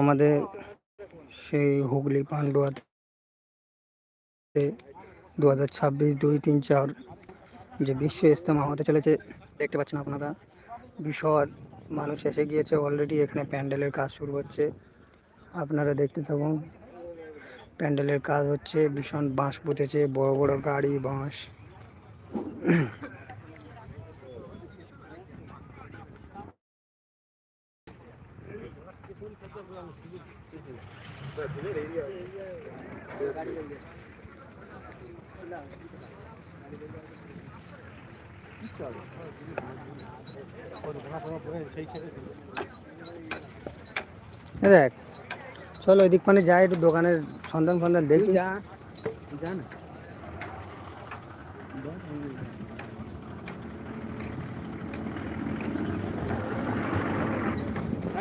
আমাদের সেই হুগলি পান্ডুয়াতে দু হাজার ছাব্বিশ দুই তিন চার যে বিশ্ব ইস্তেমা হতে চলেছে, দেখতে পাচ্ছেন আপনারা। বিশাল মানুষ এসে গিয়েছে অলরেডি এখানে প্যান্ডেলের কাজ শুরু হচ্ছে। আপনারা দেখতে থাকুন, প্যান্ডেলের কাজ হচ্ছে, ভীষণ বাঁশ পুঁতেছে, বড় বড় গাড়ি, বাঁশ। দেখ চলো ওইদিক মানে যাই একটু দোকানের সন্ধান ফন্ধান দেখি। যা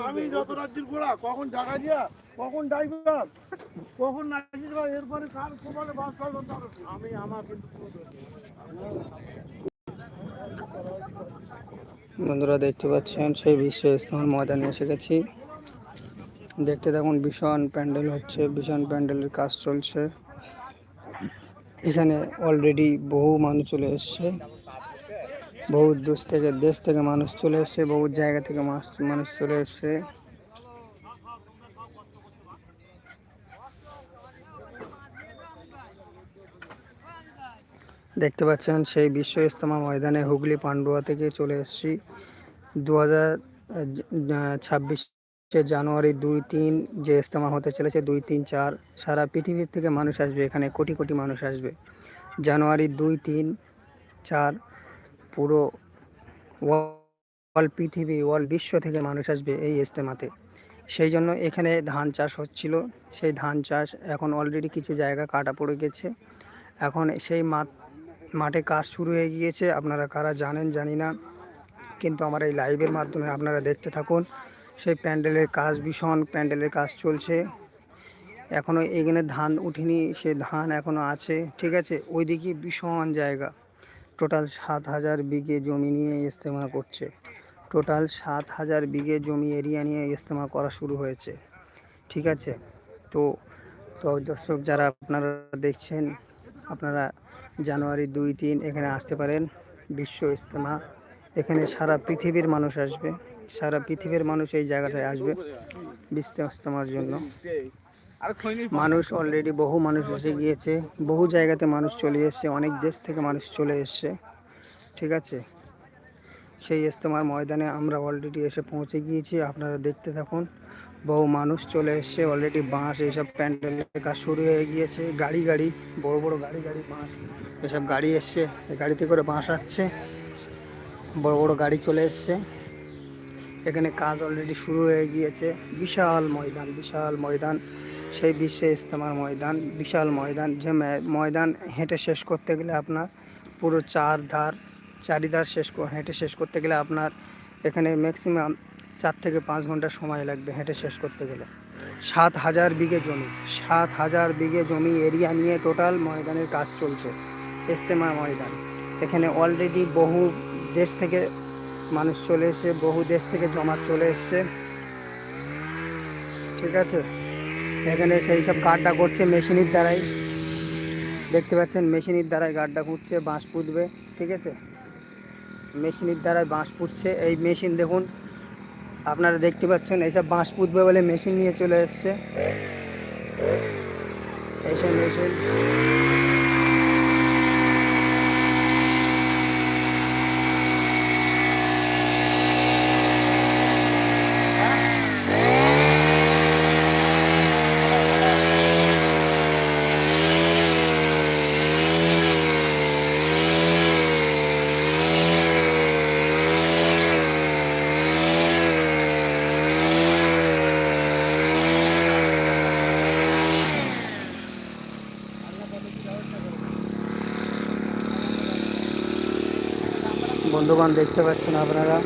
আমি যত রাজ্যের ঘোড়া কখন জায়গা দিয়া কখন ড্রাইভার, কখন নাচিস এরপরে কার কপালে বাস আমি আমার বন্ধুরা দেখতে পাচ্ছেন, সেই বিশ্ব ইস্তেমার ময়দানে এসে গেছি। দেখতে দেখুন ভীষণ প্যান্ডেল হচ্ছে, ভীষণ প্যান্ডেলের কাজ চলছে। এখানে অলরেডি বহু মানুষ চলে এসছে। বহু দেশ থেকে দেশ থেকে মানুষ চলে এসছে, বহু জায়গা থেকে মানুষ মানুষ চলে এসছে। দেখতে পাচ্ছেন সেই বিশ্ব ইস্তেমা ময়দানে হুগলি পান্ডুয়া থেকে চলে এসেছি। দু হাজার ছাব্বিশে জানুয়ারি দুই তিন যে ইস্তেমা হতে চলেছে, দুই তিন চার, সারা পৃথিবীর থেকে মানুষ আসবে এখানে, কোটি কোটি মানুষ আসবে। জানুয়ারি দুই তিন চার, পুরো অল পৃথিবী অল বিশ্ব থেকে মানুষ আসবে এই ইস্তেমাতে সেই জন্য এখানে ধান চাষ হচ্ছিল। সেই ধান চাষ এখন অলরেডি কিছু জায়গা কাটা পড়ে গেছে। এখন সেই মাঠ মাঠে কাজ শুরু হয়ে গিয়েছে। আপনারা কারা জানেন জানি না, কিন্তু আমার এই লাইভের মাধ্যমে আপনারা দেখতে থাকুন। সেই প্যান্ডেলের কাজ ভীষণ, প্যান্ডেলের কাজ চলছে। এখনও এখানে ধান উঠেনি, সে ধান এখনও আছে, ঠিক আছে? ওইদিকে ভীষণ জায়গা। টোটাল সাত হাজার বিঘে জমি নিয়ে ইস্তেমা করছে। টোটাল সাত হাজার বিঘে জমি এরিয়া নিয়ে ইস্তেমা করা শুরু হয়েছে, ঠিক আছে? তো তো দর্শক যারা আপনারা দেখছেন, আপনারা জানুয়ারি দুই তিন এখানে আসতে পারেন, বিশ্ব ইজতেমা। এখানে সারা পৃথিবীর মানুষ আসবে, সারা পৃথিবীর মানুষ এই জায়গাটায় আসবে বিশ্ব ইস্তেমার জন্য। মানুষ অলরেডি বহু মানুষ এসে গিয়েছে, বহু জায়গাতে মানুষ চলে এসছে, অনেক দেশ থেকে মানুষ চলে এসছে, ঠিক আছে? সেই ইস্তেমার ময়দানে আমরা অলরেডি এসে পৌঁছে গিয়েছি, আপনারা দেখতে থাকুন, বহু মানুষ চলে এসছে অলরেডি বাঁশ, এইসব প্যান্ডেলের কাজ শুরু হয়ে গিয়েছে, গাড়ি গাড়ি, বড় বড় গাড়ি গাড়ি বাঁশ। এসব গাড়ি এসছে গাড়িতে করে বাঁশ আসছে। বড় বড় গাড়ি চলে এসছে। এখানে কাজ অলরেডি শুরু হয়ে গিয়েছে। বিশাল ময়দান বিশাল ময়দান। সেই বিশ্বে ইস্তেমার ময়দান, বিশাল ময়দান। যে ময়দান হেঁটে শেষ করতে গেলে আপনার পুরো চার ধার চারিধার শেষ হেঁটে শেষ করতে গেলে আপনার এখানে ম্যাক্সিমাম চার থেকে পাঁচ ঘণ্টা সময় লাগবে হেঁটে শেষ করতে গেলে। সাত হাজার বিঘে জমি, সাত হাজার বিঘে জমি এরিয়া নিয়ে টোটাল ময়দানের কাজ চলছে। ইস্তেমা ময়দান। এখানে অলরেডি বহু দেশ থেকে মানুষ চলে এসে, বহু দেশ থেকে জমা চলে এসছে। ঠিক আছে? এখানে সেই সব গাড্ডা করছে মেশিনের দ্বারাই। দেখতে পাচ্ছেন, মেশিনের দ্বারাই গাড্ডা খুঁড়ছে বাঁশ পুঁতবে। ঠিক আছে? মেশিনের দ্বারাই বাঁশ পুঁতছে। এই মেশিন দেখুন, আপনারা দেখতে পাচ্ছেন, এইসব বাঁশ পুঁতবে বলে মেশিন নিয়ে চলে এসছে। এইসব মেশিন বন্ধুগণ দেখতে পাচ্ছেন আপনারা।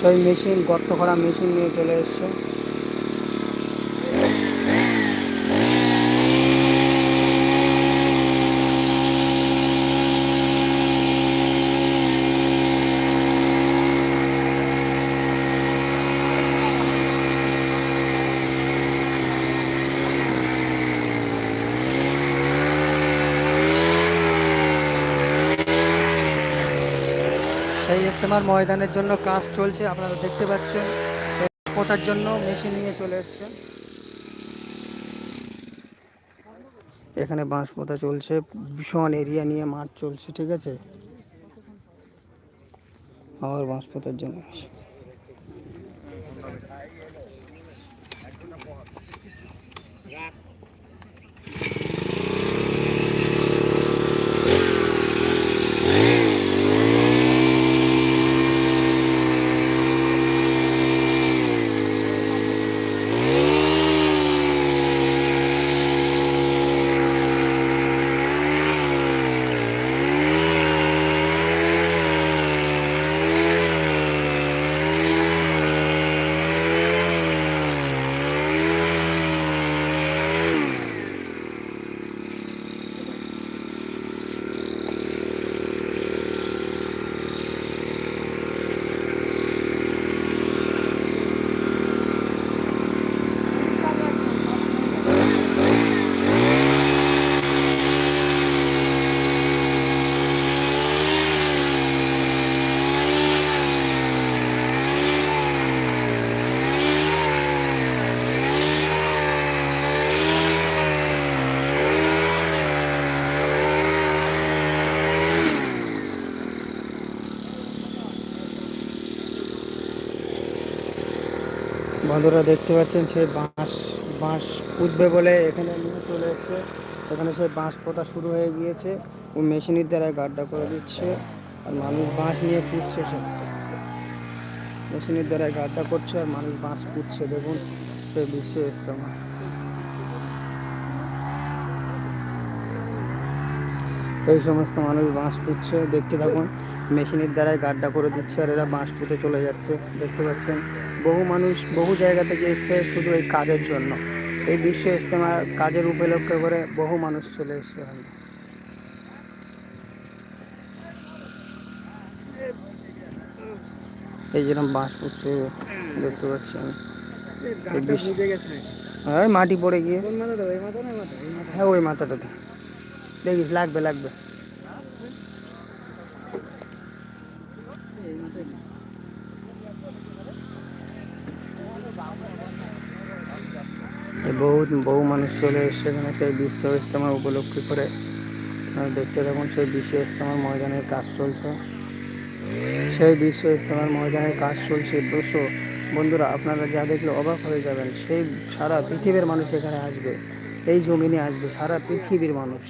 সেই মেশিন গর্ত করা মেশিন নিয়ে চলে এসছে। সেই ইস্তেমার ময়দানের জন্য কাজ চলছে, আপনারা দেখতে পাচ্ছেন। পোতার জন্য মেশিন নিয়ে চলে এসছে এখানে বাঁশ পোতা চলছে, ভীষণ এরিয়া নিয়ে মাঠ চলছে, ঠিক আছে? আবার বাঁশ পোতার জন্য বন্ধুরা দেখতে পাচ্ছেন, সেই বাঁশ বাঁশ পুঁতবে বলে এখানে নিয়ে চলে এসছে। এখানে সেই বাঁশ পোতা শুরু হয়ে গিয়েছে ও মেশিনের দ্বারা গাড্ডা করে দিচ্ছে। আর মানুষ বাঁশ নিয়ে পুঁতছে সে মেশিনের দ্বারা গাড্ডা করছে আর মানুষ বাঁশ পুঁতছে, দেখুন, সেই বিশ্ব ইস্তমা এই সমস্ত মানুষ বাঁশ পুঁতছে, দেখতে থাকুন, মেশিনের দ্বারাই গাড্ডা করে দিচ্ছে আর এরা বাঁশ পুঁতে চলে যাচ্ছে, দেখতে পাচ্ছেন। বহু মানুষ বহু জায়গা থেকে এসছে শুধু এই কাজের জন্য। এই বিশ্ব ইজতেমার কাজের উপলক্ষ করে বহু মানুষ চলে এসছে এখানে এই যেরকম বাঁশ পুঁতছে দেখতে পাচ্ছি আমি। মাটি পড়ে গিয়ে হ্যাঁ ওই মাথাটাতে। দেখিস লাগবে লাগবে এই বহু মানুষ চলে এসছে এখানে সেই বিশ্ব ইস্তেমা উপলক্ষে করে দেখতে থাকুন সেই বিশ্ব ইস্তেমার ময়দানের কাজ চলছে। সেই বিশ্ব ইস্তেমার ময়দানের কাজ চলছে। দুশো বন্ধুরা, আপনারা যা দেখলে অবাক হয়ে যাবেন। সেই সারা পৃথিবীর মানুষ এখানে আসবে, এই জমিনে আসবে, সারা পৃথিবীর মানুষ।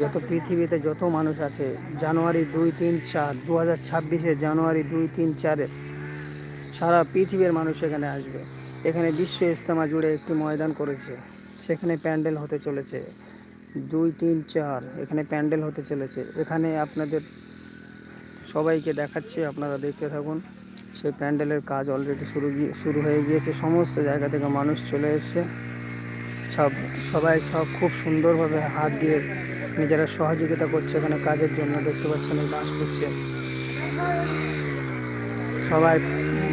যত পৃথিবীতে যত মানুষ আছে, জানুয়ারি দুই তিন চার দু হাজার ছাব্বিশে জানুয়ারি দুই তিন চারে সারা পৃথিবীর মানুষ এখানে আসবে। এখানে বিশ্ব ইস্তেমা জুড়ে একটি ময়দান করেছে। সেখানে প্যান্ডেল হতে চলেছে। দুই, তিন, চার, এখানে প্যান্ডেল হতে চলেছে। এখানে আপনাদের সবাইকে দেখাচ্ছি, আপনারা দেখতে থাকুন। সেই প্যান্ডেলের কাজ অলরেডি শুরু শুরু হয়ে গিয়েছে। সমস্ত জায়গা থেকে মানুষ চলে এসছে। সব, সবাই সব খুব সুন্দরভাবে হাত দিয়ে নিজেরা সহযোগিতা করছে এখানে কাজের জন্য। দেখতে পাচ্ছেন এই বাঁশ করছে সবাই,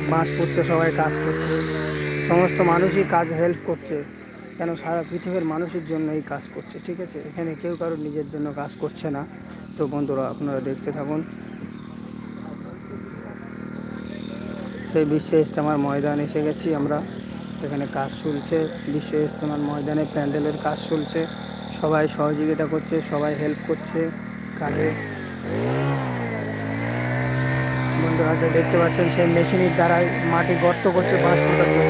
বাঁশ করছে সবাই কাজ করছে। সমস্ত মানুষই কাজ হেল্প করছে। কেন সারা পৃথিবীর মানুষের জন্য এই কাজ করছে, ঠিক আছে? এখানে কেউ কারোর নিজের জন্য কাজ করছে না। তো বন্ধুরা, আপনারা দেখতে থাকুন। সেই বিশ্ব ইস্তেমার ময়দান এসে গেছি আমরা। এখানে কাজ চলছে, বিশ্ব ইস্তেমার ময়দানে প্যান্ডেলের কাজ চলছে। সবাই সহযোগিতা করছে, সবাই হেল্প করছে কাজে। বন্ধুরা দেখতে পাচ্ছেন সেই মেশিনের দ্বারাই মাটি গর্ত করছে বাঁশ পোতার জন্য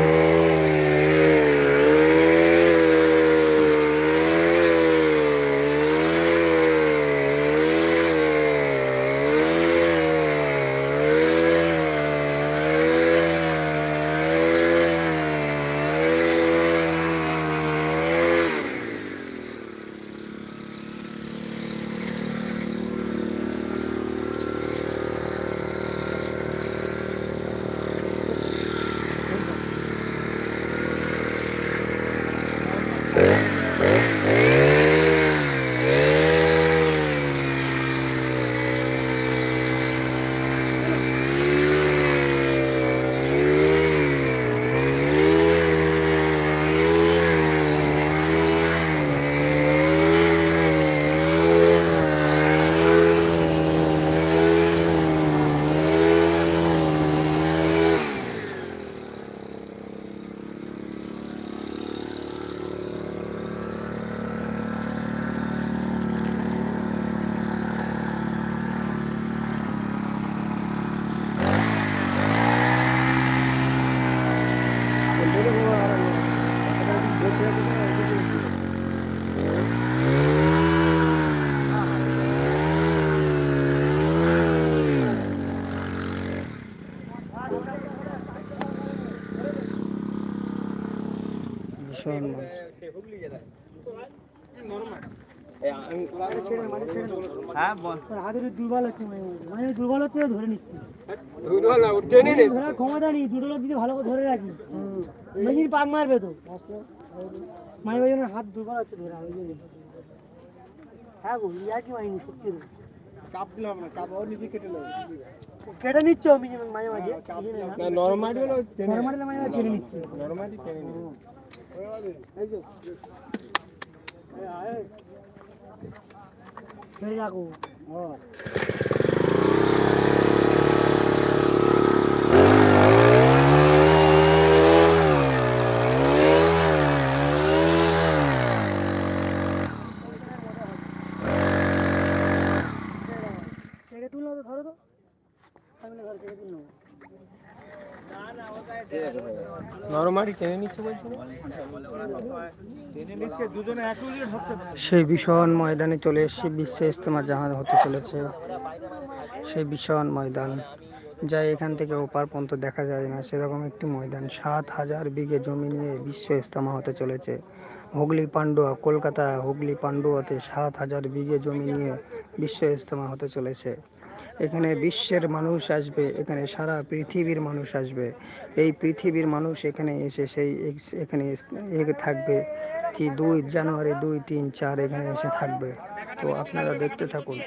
ধরার ক্ষমতা নেই দুটো লোক যদি ভালো করে ধরে রাখি মেশিন পাক মারবে তো। মাঝে মাঝে হাত দুর্বল হচ্ছে ধরে হ্যাঁ গো ইয়া কি মাইনি সত্যি চাপ দিলাম না চাপ ওর নিজে কেটে নেবে। কেটে নিচ্ছে ও মাঝে মাঝে নরমালি নর্মালি মাঝে মাঝে কেটে নিচ্ছে। নরমালি রাখো তুললো তো ধরো তো আমি ধরো চেড়ে তুললো সেই ভীষণ ময়দানে চলে এসেছি, বিশ্ব ইস্তেমা জাহাজ হতে চলেছে। সেই ভীষণ ময়দান। যা এখান থেকে ওপার পর্যন্ত দেখা যায় না, সেরকম একটি ময়দান। সাত হাজার বিঘে জমি নিয়ে বিশ্ব ইস্তেমা হতে চলেছে। হুগলি পান্ডুয়া, কলকাতা হুগলি পান্ডুয়াতে সাত হাজার বিঘে জমি নিয়ে বিশ্ব ইস্তেমা হতে চলেছে। এখানে বিশ্বের মানুষ আসবে, এখানে সারা পৃথিবীর মানুষ আসবে। এই পৃথিবীর মানুষ এখানে এসে সেই এখানে থাকবে। কি দুই জানুয়ারি দুই তিন চার এখানে এসে থাকবে। তো আপনারা দেখতে থাকুন।